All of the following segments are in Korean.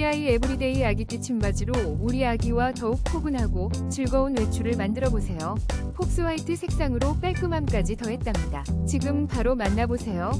신비아이 에브리데이 아기띠 침바지로 우리 아기와 더욱 포근하고 즐거운 외출을 만들어 보세요. 폭스 화이트 색상으로 깔끔함까지 더했답니다. 지금 바로 만나보세요.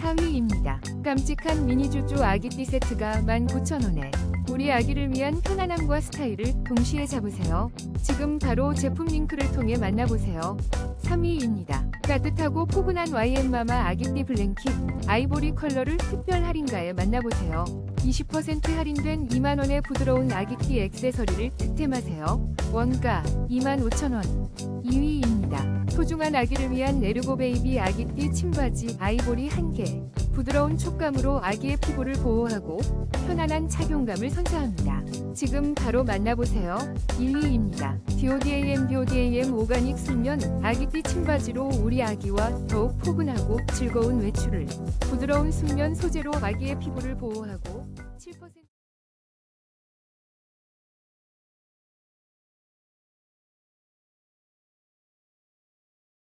4위입니다. 깜찍한 미니 주주 아기띠 세트가 19,000원에 우리 아기를 위한 편안함과 스타일을 동시에 잡으세요. 지금 바로 제품 링크를 통해 만나보세요. 3위입니다. 따뜻하고 포근한 YM마마 아기띠 블랭킷 아이보리 컬러를 특별 할인가에 만나보세요. 20% 할인된 2만원의 부드러운 아기띠 액세서리를 득템하세요. 원가 25,000원. 2위입니다. 소중한 아기를 위한 에르고 베이비 아기띠 침바지 아이보리 1개. 부드러운 촉감으로 아기의 피부를 보호하고 편안한 착용감을 선사합니다. 지금 바로 만나보세요. 1위입니다. DODAM DODAM 오가닉 순면 아기띠 침바지로 우리 아기와 더욱 포근하고 즐거운 외출을 부드러운 순면 소재로 아기의 피부를 보호하고 7%